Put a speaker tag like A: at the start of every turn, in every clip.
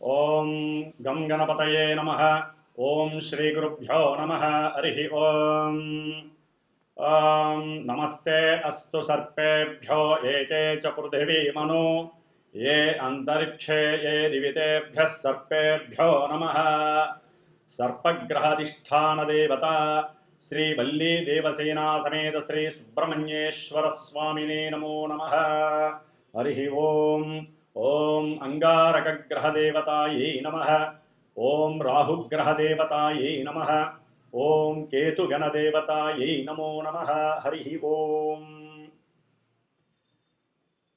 A: ఓం గం గణపతయే నమ ఓం శ్రీ గురుభ్యో నమ హరి ఓం ఓం నమస్తే అస్తు సర్పేభ్యో ఏకే చ పృథివీ మను ఏ అంతరిక్షే ఏ దివితేభ్యः సర్పేభ్యో నమ సర్పగ్రహాధిష్టానదేవత శ్రీ వల్లీ దేవసేనా ఓం ఓం అంగారకగ్రహదేవతాయై నమ. ఓం రాహుగ్రహదేవతాయై నమ. ఓం కేతుగణదేవతాయై నమో నమ. హరి ఓం.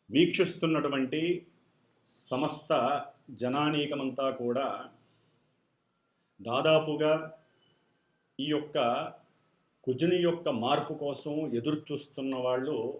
A: వీక్షిస్తున్నటువంటి సమస్త జనానీకమంతా కూడా దాదాపుగా ఈ యొక్క కుజుని యొక్క మార్పు కోసం ఎదురు చూస్తున్న వాళ్ళు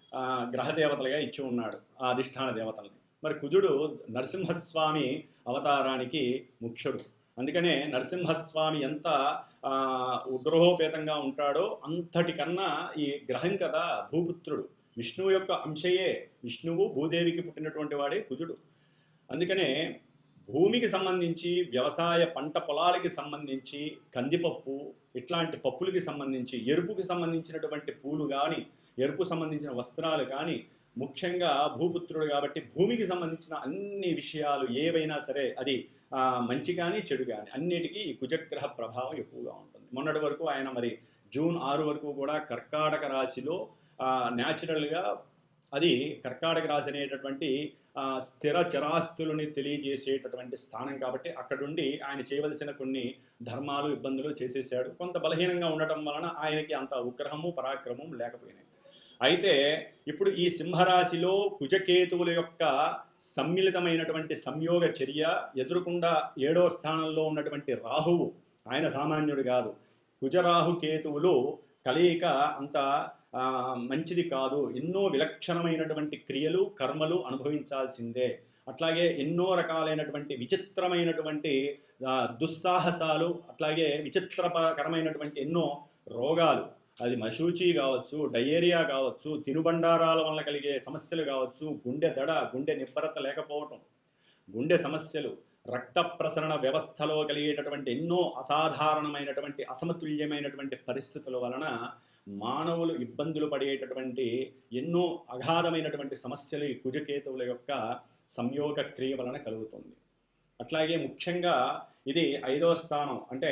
A: గ్రహదేవతలుగా ఇచ్చి ఉన్నాడు ఆ అధిష్టాన దేవతల్ని. మరి కుజుడు నరసింహస్వామి అవతారానికి ముఖ్యుడు. అందుకనే నరసింహస్వామి ఎంత ఉగ్రహోపేతంగా ఉంటాడో అంతటికన్నా ఈ గ్రహం కదా భూపుత్రుడు. విష్ణువు యొక్క అంశయే. విష్ణువు భూదేవికి పుట్టినటువంటి వాడే కుజుడు. అందుకనే భూమికి సంబంధించి వ్యవసాయ పంట పొలాలకి సంబంధించి కందిపప్పు ఇట్లాంటి పప్పులకి సంబంధించి ఎరుపుకి సంబంధించినటువంటి పూలు కానీ ఎరుపు సంబంధించిన వస్త్రాలు కానీ ముఖ్యంగా భూపుత్రుడు కాబట్టి భూమికి సంబంధించిన అన్ని విషయాలు ఏవైనా సరే అది మంచి కానీ చెడు కానీ అన్నిటికీ ఈ కుజగ్రహ ప్రభావం ఎక్కువగా ఉంటుంది. మొన్నటి వరకు ఆయన మరి జూన్ ఆరు వరకు కూడా కర్కాటక రాశిలో న్యాచురల్గా అది కర్కాటక రాశి అనేటటువంటి స్థిర చరాస్తులని తెలియజేసేటటువంటి స్థానం కాబట్టి అక్కడుండి ఆయన చేయవలసిన కొన్ని ధర్మాలు ఇబ్బందులు చేసేసాడు. కొంత బలహీనంగా ఉండటం వలన ఆయనకి అంత ఉగ్రహము పరాక్రమం లేకపోయినాయి. అయితే ఇప్పుడు ఈ సింహరాశిలో కుజకేతువుల యొక్క సమ్మిళితమైనటువంటి సంయోగ చర్య ఎదురుకుండా ఏడో స్థానంలో ఉన్నటువంటి రాహువు ఆయన సామాన్యుడు కాదు. కుజరాహు కేతువులు కలయిక అంత మంచిది కాదు. ఎన్నో విలక్షణమైనటువంటి క్రియలు కర్మలు అనుభవించాల్సిందే. అట్లాగే ఎన్నో రకాలైనటువంటి విచిత్రమైనటువంటి దుస్సాహసాలు అట్లాగే విచిత్రకరమైనటువంటి ఎన్నో రోగాలు అది మశూచి కావచ్చు డయేరియా కావచ్చు తినుబండారాల వల్ల కలిగే సమస్యలు కావచ్చు గుండె దడ గుండె నిబ్బరత లేకపోవటం గుండె సమస్యలు రక్త ప్రసరణ వ్యవస్థలో కలిగేటటువంటి ఎన్నో అసాధారణమైనటువంటి అసమతుల్యమైనటువంటి పరిస్థితుల వలన మానవులు ఇబ్బందులు పడేటటువంటి ఎన్నో అగాధమైనటువంటి సమస్యలు ఈ కుజకేతువుల యొక్క సంయోగ క్రియ వలన కలుగుతుంది. అట్లాగే ముఖ్యంగా ఇది ఐదవ స్థానం. అంటే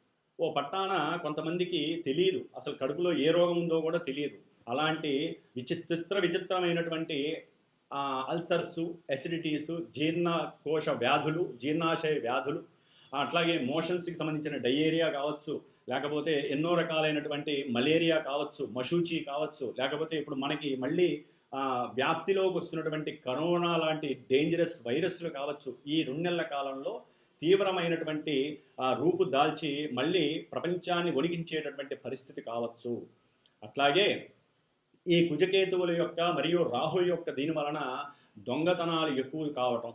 A: ఓ పట్టాన కొంతమందికి తెలియదు. అసలు కడుపులో ఏ రోగం ఉందో కూడా తెలియదు. అలాంటి విచిత్ర విచిత్రమైనటువంటి అల్సర్సు అసిడిటీసు జీర్ణకోశ వ్యాధులు జీర్ణాశయ వ్యాధులు అట్లాగే మోషన్స్కి సంబంధించిన డయేరియా కావచ్చు లేకపోతే ఎన్నో రకాలైనటువంటి మలేరియా కావచ్చు మషూచి కావచ్చు లేకపోతే ఇప్పుడు మనకి మళ్ళీ వ్యాప్తిలోకి వస్తున్నటువంటి కరోనా లాంటి డేంజరస్ వైరస్లు కావచ్చు ఈ రెండు నెలల కాలంలో తీవ్రమైనటువంటి ఆ, రూపు దాల్చి మళ్ళీ ప్రపంచాన్ని వణికించేటటువంటి పరిస్థితి కావచ్చు. అట్లాగే ఈ కుజకేతువుల యొక్క మరియు రాహు యొక్క దీని వలన దొంగతనాలు ఎక్కువ కావటం.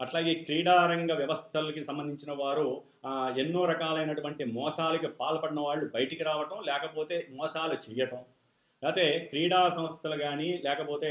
A: అట్లాగే క్రీడారంగ వ్యవస్థలకి సంబంధించిన వారు ఎన్నో రకాలైనటువంటి మోసాలకి పాల్పడిన వాళ్ళు బయటికి రావటం లేకపోతే మోసాలు చేయటం లేకపోతే క్రీడా సంస్థలు కానీ లేకపోతే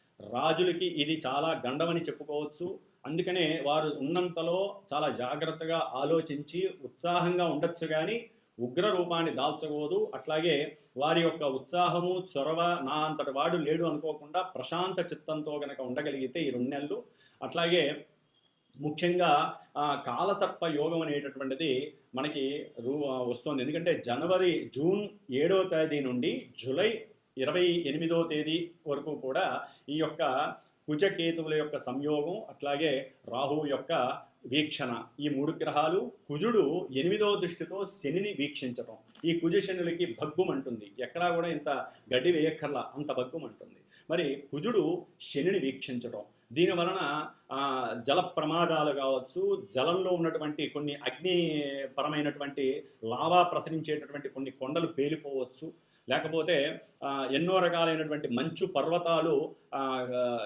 A: రాజులకి ఇది చాలా గండమని చెప్పుకోవచ్చు. అందుకనే వారు ఉన్నంతలో చాలా జాగ్రత్తగా ఆలోచించి ఉత్సాహంగా ఉండొచ్చు కానీ ఉగ్ర రూపాన్ని దాల్చకూడదు. అట్లాగే వారి యొక్క ఉత్సాహము చొరవ నా అంతటి వాడు లేడు అనుకోకుండా ప్రశాంత చిత్తంతో గనక ఉండగలిగితే ఈ రెండు నెలలు. అట్లాగే ముఖ్యంగా కాలసర్ప యోగం అనేటటువంటిది మనకి రూ వస్తుంది. ఎందుకంటే జనవరి జూన్ ఏడవ తేదీ నుండి జూలై ఇరవై ఎనిమిదో తేదీ వరకు కూడా ఈ యొక్క కుజకేతువుల యొక్క సంయోగం అట్లాగే రాహువు యొక్క వీక్షణ. ఈ మూడు గ్రహాలు కుజుడు ఎనిమిదో దృష్టితో శనిని వీక్షించటం. ఈ కుజ శనులకి భగ్గుమంటుంది ఎక్కడా కూడా ఇంత గడ్డి వేయక్కర్లా అంత భగ్గుమంటుంది మరి కుజుడు శనిని వీక్షించటం. దీని వలన జల ప్రమాదాలు కావచ్చు జలంలో ఉన్నటువంటి కొన్ని అగ్నిపరమైనటువంటి లావా ప్రసరించేటటువంటి కొన్ని కొండలు పేలిపోవచ్చు. లేకపోతే ఎన్నో రకాలైనటువంటి మంచు పర్వతాలు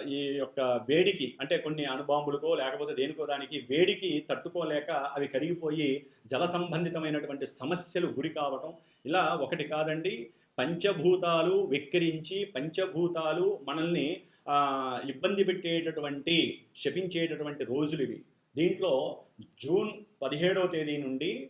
A: ఈ యొక్క వేడికి అంటే కొన్ని అణుబాంబులకో లేకపోతే దేనికో దానికి వేడికి తట్టుకోలేక అవి కరిగిపోయి జల సంబంధితమైనటువంటి సమస్యలు గురి కావటం. ఇలా ఒకటి కాదండి. పంచభూతాలు వెక్కిరించి పంచభూతాలు మనల్ని ఇబ్బంది పెట్టేటటువంటి శపించేటటువంటి రోజులు ఇవి. దీంట్లో జూన్ పదిహేడవ తేదీ నుండి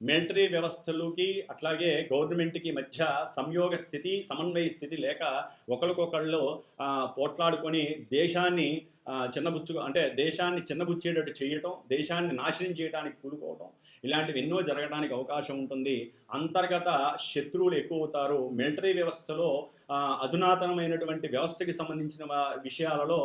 A: మిలిటరీ వ్యవస్థలకి అట్లాగే గవర్నమెంట్కి మధ్య సంయోగ స్థితి సమన్వయ స్థితి లేక ఒకరికొకళ్ళు పోట్లాడుకొని దేశాన్ని చిన్నబుచ్చు అంటే దేశాన్ని చిన్నబుచ్చేటట్టు చేయటం దేశాన్ని నాశనం చేయడానికి కూలుకోవటం ఇలాంటివి ఎన్నో జరగడానికి అవకాశం ఉంటుంది. అంతర్గత శత్రువులు ఎక్కువ అవుతారు మిలిటరీ వ్యవస్థలో అధునాతనమైనటువంటి వ్యవస్థకి సంబంధించిన విషయాలలో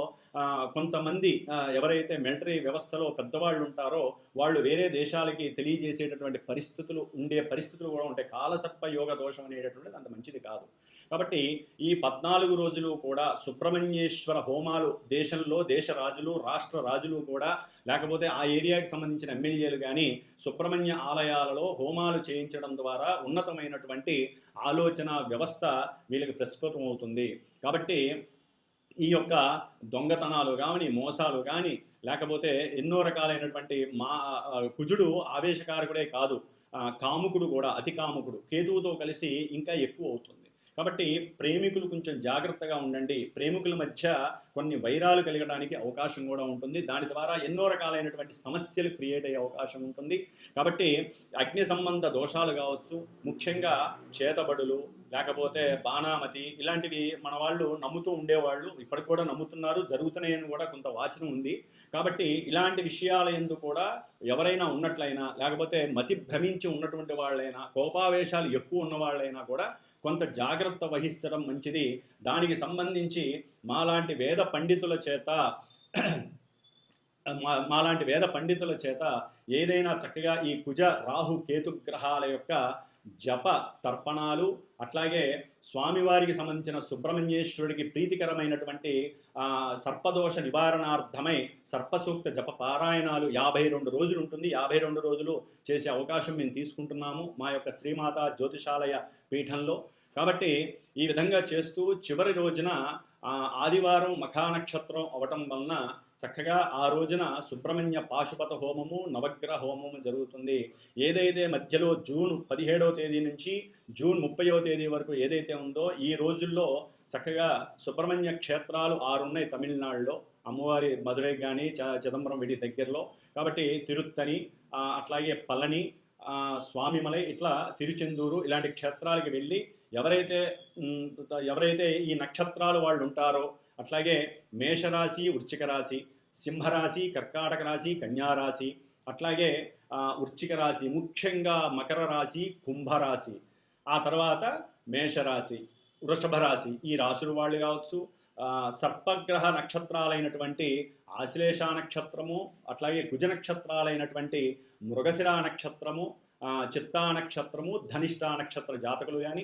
A: కొంతమంది ఎవరైతే మిలిటరీ వ్యవస్థలో పెద్దవాళ్ళు ఉంటారో వాళ్ళు వేరే దేశాలకి తెలియజేసేటటువంటి పరిస్థితులు ఉండే పరిస్థితులు కూడా ఉంటాయి కాలసర్ప యోగ దోషం అనేటటువంటిది అంత మంచిది కాదు. కాబట్టి ఈ పద్నాలుగు రోజులు కూడా సుబ్రహ్మణ్యేశ్వర హోమాలు దేశంలో దేశ రాజులు రాష్ట్ర రాజులు కూడా లేకపోతే ఆ ఏరియాకి సంబంధించిన ఎమ్మెల్యేలు కానీ సుబ్రహ్మణ్య ఆలయాలలో హోమాలు చేయించడం ద్వారా ఉన్నతమైనటువంటి ఆలోచన వ్యవస్థ వీళ్ళకి ప్రస్ఫుటం అవుతుంది. కాబట్టి ఈ యొక్క దొంగతనాలు కానీ మోసాలు కానీ లేకపోతే ఎన్నో రకాలైనటువంటి మా కుజుడు ఆవేశకారకుడే కాదు. కాముకుడు కూడా అతి కాముకుడు. కేతువుతో కలిసి ఇంకా ఎక్కువ అవుతుంది. కాబట్టి ప్రేమికులు కొంచెం జాగ్రత్తగా ఉండండి. ప్రేమికుల మధ్య కొన్ని వైరాలు కలగడానికి అవకాశం కూడా ఉంటుంది. దాని ద్వారా ఎన్నో రకాలైనటువంటి సమస్యలు క్రియేట్ అయ్యే అవకాశం ఉంటుంది. కాబట్టి అగ్ని సంబంధ దోషాలు కావచ్చు ముఖ్యంగా చేతబడులు లేకపోతే బాణామతి ఇలాంటివి మన వాళ్ళు నమ్ముతూ ఉండేవాళ్ళు ఇప్పటికి కూడా నమ్ముతున్నారు. జరుగుతున్నాయని కూడా కొంత వాచనం ఉంది. కాబట్టి ఇలాంటి విషయాల ఎందు కూడా ఎవరైనా ఉన్నట్లయినా లేకపోతే మతి భ్రమించి ఉన్నటువంటి వాళ్ళైనా కోపావేశాలు ఎక్కువ ఉన్న వాళ్ళైనా కూడా కొంత జాగ్రత్త వహించడం మంచిది. దానికి సంబంధించి మాలాంటి వేద పండితుల చేత మా మాలాంటి వేద పండితుల చేత ఏదైనా చక్కగా ఈ కుజ రాహు కేతు గ్రహాల యొక్క జప తర్పణాలు అట్లాగే స్వామివారికి సంబంధించిన సుబ్రహ్మణ్యేశ్వరుడికి ప్రీతికరమైనటువంటి సర్పదోష నివారణార్థమై సర్పసూక్త జప పారాయణాలు యాభై రెండు రోజులు ఉంటుంది. యాభై రెండు రోజులు చేసే అవకాశం మేము తీసుకుంటున్నాము మా యొక్క శ్రీమాత జ్యోతిషాలయ పీఠంలో. కాబట్టి ఈ విధంగా చేస్తూ చివరి రోజున ఆదివారం మఖా నక్షత్రం అవటం వలన చక్కగా ఆ రోజున సుబ్రహ్మణ్య పాశుపత హోమము నవగ్రహ హోమము జరుగుతుంది. ఏదైతే మధ్యలో జూన్ పదిహేడవ తేదీ నుంచి జూన్ ముప్పైవ తేదీ వరకు ఏదైతే ఉందో ఈ రోజుల్లో చక్కగా సుబ్రహ్మణ్య క్షేత్రాలు ఆరున్నాయి తమిళనాడులో అమ్మవారి మధురై కానీ చ చిదంబరం వీటి దగ్గరలో. కాబట్టి తిరుత్తని అట్లాగే పళని స్వామిమలై ఇట్లా తిరుచెందూరు ఇలాంటి క్షేత్రాలకి వెళ్ళి ఎవరైతే ఎవరైతే ఈ నక్షత్రాలు వాళ్ళు ఉంటారో అట్లాగే మేషరాశి వృశ్చిక రాశి సింహరాశి కర్కాటక రాశి కన్యారాశి అట్లాగే ఆ, వృశ్చిక రాశి ముఖ్యంగా మకర రాశి కుంభరాశి ఆ తర్వాత మేషరాశి వృషభ రాశి ఈ రాశుల వాళ్ళు కావచ్చు సర్పగ్రహ నక్షత్రాలైనటువంటి ఆశ్లేష నక్షత్రము అట్లాగే కుజ నక్షత్రాలైనటువంటి మృగశిర నక్షత్రము చిత్తా నక్షత్రము ధనిష్ట నక్షత్ర జాతకులు కానీ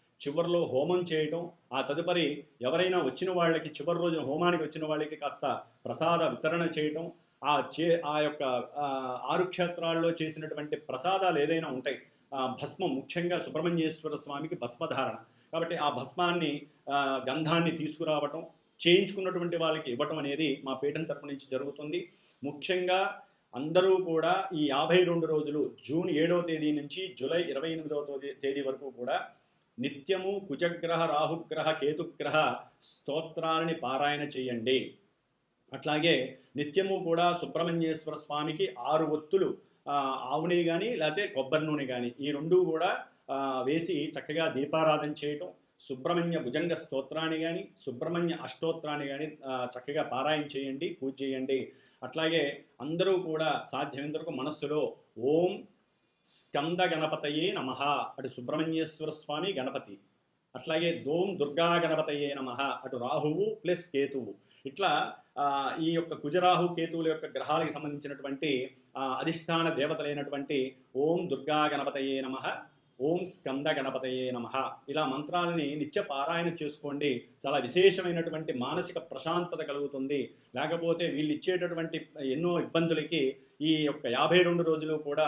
A: చివరిలో హోమం చేయటం ఆ తదుపరి ఎవరైనా వచ్చిన వాళ్ళకి చివరి రోజున హోమానికి వచ్చిన వాళ్ళకి కాస్త ప్రసాద వితరణ చేయటం ఆ చే ఆ యొక్క ఆరు క్షేత్రాల్లో చేసినటువంటి ప్రసాదాలు ఏదైనా ఉంటాయి. ఆ, భస్మం ముఖ్యంగా సుబ్రహ్మణ్యేశ్వర స్వామికి భస్మధారణ. కాబట్టి ఆ భస్మాన్ని గంధాన్ని తీసుకురావటం చేయించుకున్నటువంటి వాళ్ళకి ఇవ్వటం అనేది మా పీఠం తరపు నుంచి జరుగుతుంది. ముఖ్యంగా అందరూ కూడా ఈ యాభై రెండు రోజులు జూన్ ఏడవ తేదీ నుంచి జూలై ఇరవై ఎనిమిదవ తేదీ వరకు కూడా నిత్యము కుజగ్రహ రాహుగ్రహ కేతుగ్రహ స్తోత్రాలని పారాయణ చేయండి. అట్లాగే నిత్యము కూడా సుబ్రహ్మణ్యేశ్వర స్వామికి ఆరు ఒత్తులు ఆవుని ఆవు నెయ్యి కానీ లేకపోతే కొబ్బరి నూనె కానీ ఈ రెండు కూడా వేసి చక్కగా దీపారాధన చేయటం సుబ్రహ్మణ్య భుజంగ స్తోత్రాన్ని కానీ సుబ్రహ్మణ్య అష్టోత్రాన్ని కానీ చక్కగా పారాయణ చేయండి పూజ చేయండి. అట్లాగే అందరూ కూడా సాధ్యమైనంతవరకు మనస్సులో ఓం స్కంద గణపతయే నమ అటు సుబ్రహ్మణ్యేశ్వర స్వామి గణపతి. అట్లాగే దోం దుర్గా గణపతయే నమ అటు రాహువు ప్లస్ కేతువు. ఇట్లా ఈ యొక్క కుజరాహు కేతువుల యొక్క గ్రహాలకు సంబంధించినటువంటి అధిష్టాన దేవతలైనటువంటి ఓం దుర్గా గణపతయే నమ ఓం స్కంద గణపతయే నమ. ఇలా మంత్రాలని నిత్య పారాయణ చేసుకోండి. చాలా విశేషమైనటువంటి మానసిక ప్రశాంతత కలుగుతుంది. లేకపోతే వీళ్ళు ఇచ్చేటటువంటి ఎన్నో ఇబ్బందులకి ఈ యొక్క యాభై రెండు రోజులు కూడా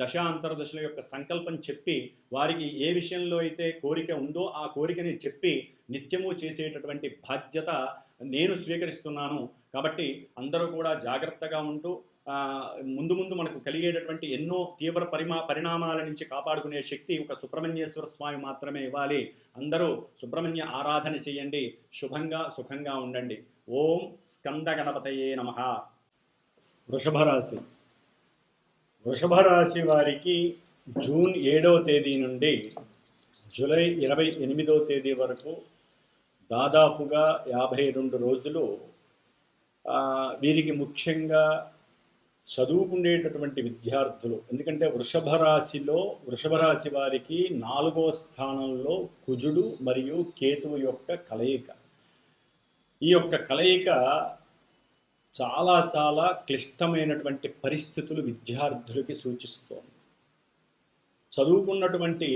A: దశాంతరదశల యొక్క సంకల్పం చెప్పి వారికి ఏ విషయంలో అయితే కోరిక ఉందో ఆ కోరికని చెప్పి నిత్యము చేసేటటువంటి బాధ్యత నేను స్వీకరిస్తున్నాను. కాబట్టి అందరూ కూడా జాగ్రత్తగా ఉంటూ ముందు ముందు మనకు కలిగేటటువంటి ఎన్నో తీవ్ర పరిమా పరిణామాల నుంచి కాపాడుకునే శక్తి ఒక సుబ్రహ్మణ్యేశ్వర స్వామి మాత్రమే ఇవ్వాలి. అందరూ సుబ్రహ్మణ్య ఆరాధన చేయండి. శుభంగా సుఖంగా ఉండండి. ఓం స్కంద గణపతయే నమ. వృషభ రాశి వృషభ రాశి వారికి జూన్ ఏడవ తేదీ నుండి జూలై ఇరవై ఎనిమిదవ తేదీ వరకు దాదాపుగా యాభై రెండు రోజులు వీరికి ముఖ్యంగా చదువుకునేటటువంటి విద్యార్థులు. ఎందుకంటే వృషభ రాశిలో వృషభ రాశి వారికి నాలుగో స్థానంలో కుజుడు మరియు కేతువు యొక్క కలయిక. ఈ యొక్క కలయిక చాలా చాలా క్లిష్టమైనటువంటి పరిస్థితులు విద్యార్థులకి సూచిస్తోంది. చదువుకున్నటువంటి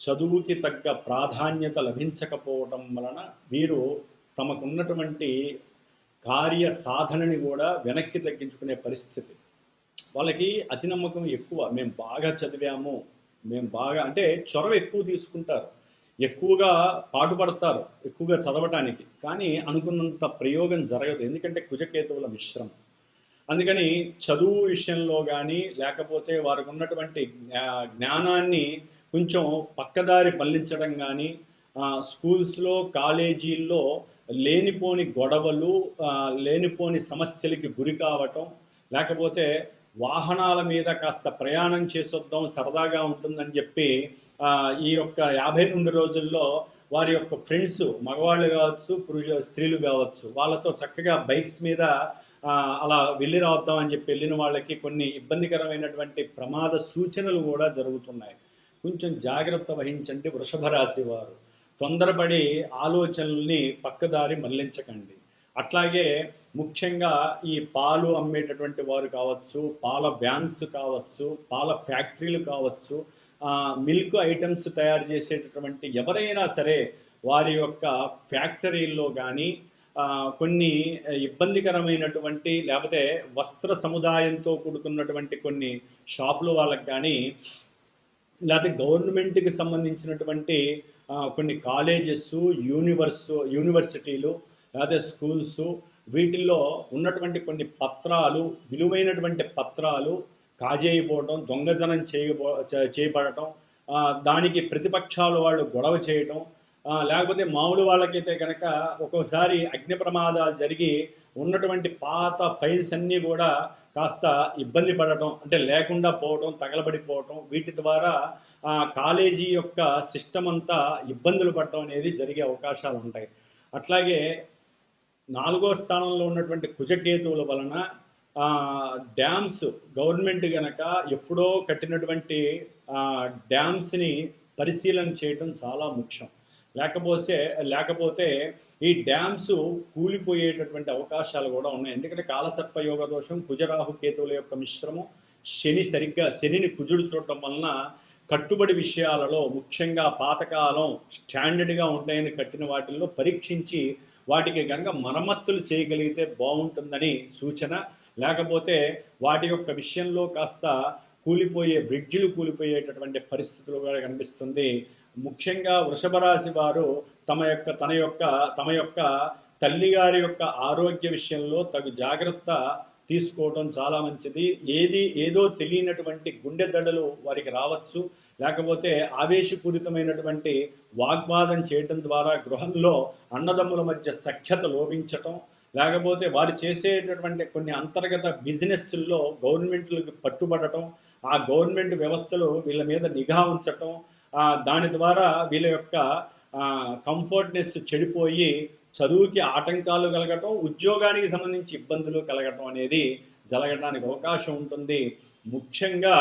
A: చదువుకి తగ్గ ప్రాధాన్యత లభించకపోవటం వలన వీరు తమకున్నటువంటి కార్య సాధనని కూడా వెనక్కి తగ్గించుకునే పరిస్థితి. వాళ్ళకి అతి నమ్మకం ఎక్కువ. మేము బాగా చదివాము. మేము బాగా అంటే చొరవ ఎక్కువ తీసుకుంటారు. ఎక్కువగా పాటుపడతారు ఎక్కువగా చదవటానికి. కానీ అనుకున్నంత ప్రయోగం జరగదు. ఎందుకంటే కుజకేతువుల మిశ్రమం. అందుకని చదువు విషయంలో కానీ లేకపోతే వారికి ఉన్నటువంటి జ్ఞానాన్ని కొంచెం పక్కదారి మళ్ళించడం కానీ స్కూల్స్లో కాలేజీల్లో లేనిపోని గొడవలు లేనిపోని సమస్యలకి గురి కావటం లేకపోతే వాహనాల మీద కాస్త ప్రయాణం చేసొద్దాం సరదాగా ఉంటుందని చెప్పి ఈ యొక్క యాభై రెండు రోజుల్లో వారి యొక్క ఫ్రెండ్స్ మగవాళ్ళు కావచ్చు పురుష స్త్రీలు కావచ్చు వాళ్ళతో చక్కగా బైక్స్ మీద అలా వెళ్ళి రావద్దాం అని చెప్పి వెళ్ళిన వాళ్ళకి కొన్ని ఇబ్బందికరమైనటువంటి ప్రమాద సూచనలు కూడా జరుగుతున్నాయి. కొంచెం జాగ్రత్త వహించండి వృషభ రాశి వారు. తొందరపడి ఆలోచనల్ని పక్కదారి మళ్ళించకండి. అట్లాగే ముఖ్యంగా ఈ పాలు అమ్మేటటువంటి వారు కావచ్చు పాల వ్యాన్స్ కావచ్చు పాల ఫ్యాక్టరీలు కావచ్చు మిల్క్ ఐటమ్స్ తయారు చేసేటటువంటి ఎవరైనా సరే వారి యొక్క ఫ్యాక్టరీల్లో కానీ కొన్ని ఇబ్బందికరమైనటువంటి లేకపోతే వస్త్ర సముదాయంతో కూడుకున్నటువంటి కొన్ని షాపులు వాళ్ళకి కానీ లేకపోతే గవర్నమెంట్కి సంబంధించినటువంటి కొన్ని కాలేజెస్ యూనివర్స్ యూనివర్సిటీలు లేకపోతే స్కూల్స్ వీటిల్లో ఉన్నటువంటి కొన్ని పత్రాలు విలువైనటువంటి పత్రాలు కాజేయబోవడం దొంగతనం చేయబో చేయబడటం దానికి ప్రతిపక్షాలు వాళ్ళు గొడవ చేయటం లేకపోతే మామూలు వాళ్ళకైతే కనుక ఒక్కోసారి అగ్ని ప్రమాదాలు జరిగి ఉన్నటువంటి పాత ఫైల్స్ అన్నీ కూడా కాస్త ఇబ్బంది పడటం అంటే లేకుండా పోవటం తగలబడిపోవటం వీటి ద్వారా ఆ కాలేజీ యొక్క సిస్టమ్ అంతా ఇబ్బందులు పడటం అనేది జరిగే అవకాశాలు ఉంటాయి. అట్లాగే నాలుగో స్థానంలో ఉన్నటువంటి కుజకేతువుల వలన డ్యామ్స్ గవర్నమెంట్ గనక ఎప్పుడో కట్టినటువంటి డ్యామ్స్ని పరిశీలన చేయడం చాలా ముఖ్యం. లేకపోతే లేకపోతే ఈ డ్యామ్స్ కూలిపోయేటటువంటి అవకాశాలు కూడా ఉన్నాయి. ఎందుకంటే కాలసర్ప యోగ దోషం కుజరాహు కేతువుల యొక్క మిశ్రమం శని సరిగ్గా శనిని కుజుడు చూడటం వలన కట్టుబడి విషయాలలో ముఖ్యంగా పాతకాలం స్టాండర్డ్గా ఉంటాయని కట్టిన వాటిల్లో పరీక్షించి వాటికి కనుక మరమ్మతులు చేయగలిగితే బాగుంటుందని సూచన. లేకపోతే వాటి యొక్క విషయంలో కాస్త కూలిపోయే బ్రిడ్జిలు కూలిపోయేటటువంటి పరిస్థితులు కూడా కనిపిస్తుంది. ముఖ్యంగా వృషభ రాశి వారు తమ యొక్క తన యొక్క తమ యొక్క తల్లిగారి యొక్క ఆరోగ్య విషయంలో తగు జాగ్రత్త తీసుకోవడం చాలా మంచిది. ఏది ఏదో తెలియనటువంటి గుండె దడలు వారికి రావచ్చు. లేకపోతే ఆవేశపూరితమైనటువంటి వాగ్వాదం చేయటం ద్వారా గృహంలో అన్నదమ్ముల మధ్య సఖ్యత లోపించటం. లేకపోతే వారు చేసేటటువంటి కొన్ని అంతర్గత బిజినెస్ల్లో గవర్నమెంట్లకు పట్టుబడటం. ఆ గవర్నమెంట్ వ్యవస్థలు వీళ్ళ మీద నిఘా ఉంచటం. దాని ద్వారా వీళ్ళ యొక్క కంఫర్ట్నెస్ చెడిపోయి చదువుకి ఆటంకాలు కలగటం ఉద్యోగానికి సంబంధించి ఇబ్బందులు కలగటం అనేది జరగడానికి అవకాశం ఉంటుంది. ముఖ్యంగా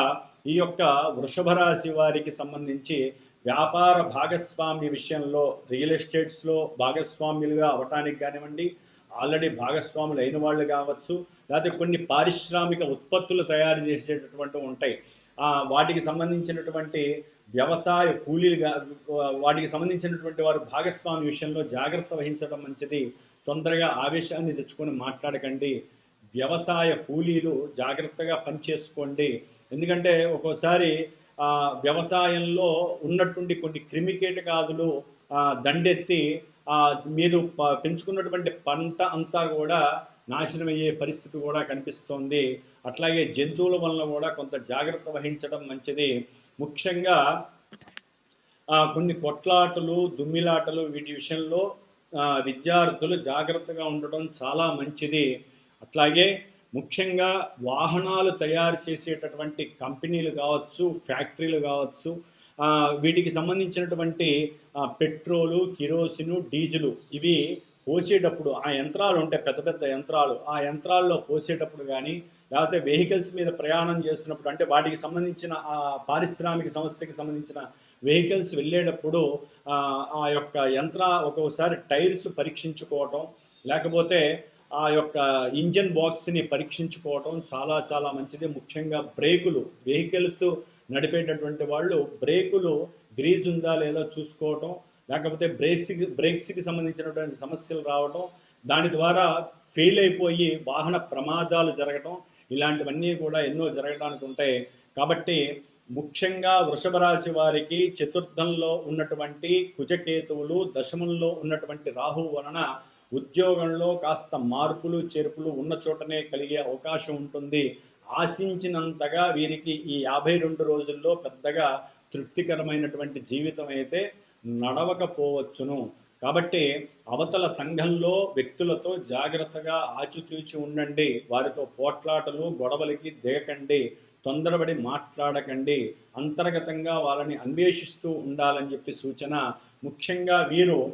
A: ఈ యొక్క వృషభ రాశి వారికి సంబంధించి వ్యాపార భాగస్వామ్య విషయంలో రియల్ ఎస్టేట్స్లో భాగస్వామ్యులుగా అవటానికి కానివ్వండి ఆల్రెడీ భాగస్వాములు అయిన వాళ్ళు కావచ్చు లేకపోతే కొన్ని పారిశ్రామిక ఉత్పత్తులు తయారు చేసేటటువంటి ఉంటాయి. వాటికి సంబంధించినటువంటి వ్యవసాయ కూలీలుగా వాటికి సంబంధించినటువంటి వారు భాగస్వామి విషయంలో జాగ్రత్త వహించడం మంచిది. తొందరగా ఆవేశాన్ని తెచ్చుకొని మాట్లాడకండి. వ్యవసాయ కూలీలు జాగ్రత్తగా పనిచేసుకోండి. ఎందుకంటే ఒక్కోసారి వ్యవసాయంలో ఉన్నటువంటి కొన్ని క్రిమికీటకాదులు దండెత్తి మీరు పెంచుకున్నటువంటి పంట అంతా కూడా నాశనమయ్యే పరిస్థితి కూడా కనిపిస్తోంది. అట్లాగే జంతువుల వలన కూడా కొంత జాగ్రత్త వహించడం మంచిది. ముఖ్యంగా కొన్ని కొట్లాటలు దుమ్మిలాటలు వీటి విషయంలో విద్యార్థులు జాగ్రత్తగా ఉండటం చాలా మంచిది. అట్లాగే ముఖ్యంగా వాహనాలు తయారు చేసేటటువంటి కంపెనీలు కావచ్చు ఫ్యాక్టరీలు కావచ్చు వీటికి సంబంధించినటువంటి పెట్రోలు కిరోసిను డీజిలు ఇవి పోసేటప్పుడు ఆ యంత్రాలు ఉంటాయి పెద్ద పెద్ద యంత్రాలు ఆ యంత్రాల్లో పోసేటప్పుడు కానీ లేకపోతే వెహికల్స్ మీద ప్రయాణం చేస్తున్నప్పుడు అంటే వాటికి సంబంధించిన ఆ పారిశ్రామిక సంస్థకి సంబంధించిన వెహికల్స్ వెళ్ళేటప్పుడు ఆ, యొక్క యంత్ర ఒక్కొక్కసారి టైర్స్ పరీక్షించుకోవటం లేకపోతే ఆ యొక్క ఇంజన్ బాక్స్ని పరీక్షించుకోవటం చాలా చాలా మంచిది. ముఖ్యంగా బ్రేకులు వెహికల్స్ నడిపేటటువంటి వాళ్ళు బ్రేకులు గ్రీజ్ ఉందా లేదా చూసుకోవటం లేకపోతే బ్రేక్స్కి బ్రేక్స్కి సంబంధించినటువంటి సమస్యలు రావడం దాని ద్వారా ఫెయిల్ అయిపోయి వాహన ప్రమాదాలు జరగడం ఇలాంటివన్నీ కూడా ఎన్నో జరగడానికి ఉంటాయి. కాబట్టి ముఖ్యంగా వృషభ రాశి వారికి చతుర్థంలో ఉన్నటువంటి కుజకేతువులు దశమంలో ఉన్నటువంటి రాహువు వలన ఉద్యోగంలో కాస్త మార్పులు చేర్పులు ఉన్న చోటనే కలిగే అవకాశం ఉంటుంది. ఆశించినంతగా వీరికి ఈ యాభై రెండు రోజుల్లో పెద్దగా తృప్తికరమైనటువంటి జీవితం అయితే నడవకపోవచ్చును. కాబట్టి అవతల సంఘంలో వ్యక్తులతో జాగ్రత్తగా ఆచితూచి ఉండండి. వారితో పోట్లాటలు గొడవలకి దిగకండి. తొందరపడి మాట్లాడకండి. అంతర్గతంగా వాళ్ళని అన్వేషిస్తూ ఉండాలని చెప్పి సూచన. ముఖ్యంగా వీరు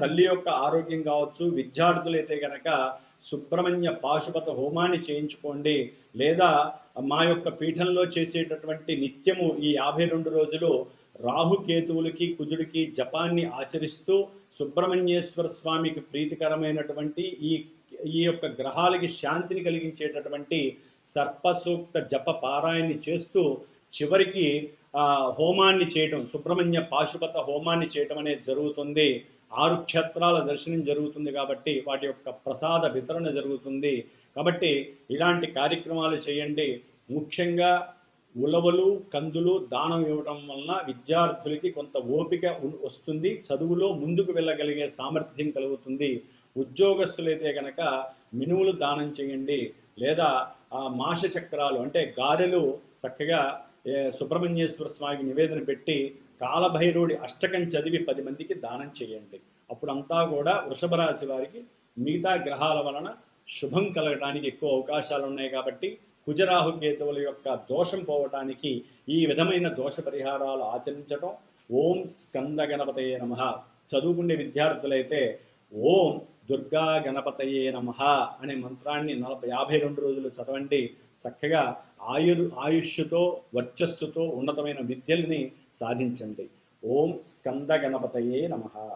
A: తల్లి యొక్క ఆరోగ్యం కావచ్చు విద్యార్థులైతే గనక సుబ్రహ్మణ్య పాశుపత హోమాన్ని చేయించుకోండి. లేదా మా యొక్క పీఠంలో చేసేటటువంటి నిత్యము ఈ యాభై రెండు రోజులు రాహుకేతువులకి కుజుడికి జపాన్ని ఆచరిస్తూ సుబ్రహ్మణ్యేశ్వర స్వామికి ప్రీతికరమైనటువంటి ఈ ఈ యొక్క గ్రహాలకి శాంతిని కలిగించేటటువంటి సర్పసూక్త జప పారాయణని చేస్తూ చివరికి హోమాన్ని చేయటం సుబ్రహ్మణ్య పాశుపత హోమాన్ని చేయటం అనేది జరుగుతుంది. ఆరు క్షేత్రాల దర్శనం జరుగుతుంది కాబట్టి వాటి యొక్క ప్రసాద వితరణ జరుగుతుంది. కాబట్టి ఇలాంటి కార్యక్రమాలు చేయండి. ముఖ్యంగా ఉలవలు కందులు దానం ఇవ్వడం వలన విద్యార్థులకి కొంత ఓపిక వస్తుంది. చదువులో ముందుకు వెళ్ళగలిగే సామర్థ్యం కలుగుతుంది. ఉద్యోగస్తులైతే కనుక మినువులు దానం చేయండి లేదా ఆ మాష చక్రాలు అంటే గారెలు చక్కగా సుబ్రహ్మణ్యేశ్వర స్వామికి నివేదన పెట్టి కాలభైరవుడి అష్టకం చదివి పది మందికి దానం చేయండి. అప్పుడంతా కూడా వృషభ రాశి వారికి మిగతా గ్రహాల వలన శుభం కలగడానికి ఎక్కువ అవకాశాలు ఉన్నాయి కాబట్టి కుజరాహుకేతువుల యొక్క దోషం పోవటానికి ఈ విధమైన దోష పరిహారాలు ఆచరించటం. ఓం స్కంద గణపతయే నమ. చదువుకునే విద్యార్థులైతే ఓం దుర్గా గణపతయే నమ అనే మంత్రాన్ని నలభై యాభై రెండు రోజులు చదవండి. చక్కగా ఆయుర్ ఆయుష్తో వర్చస్సుతో ఉన్నతమైన విద్యల్ని సాధించండి. ఓం స్కంద గణపతయే నమ.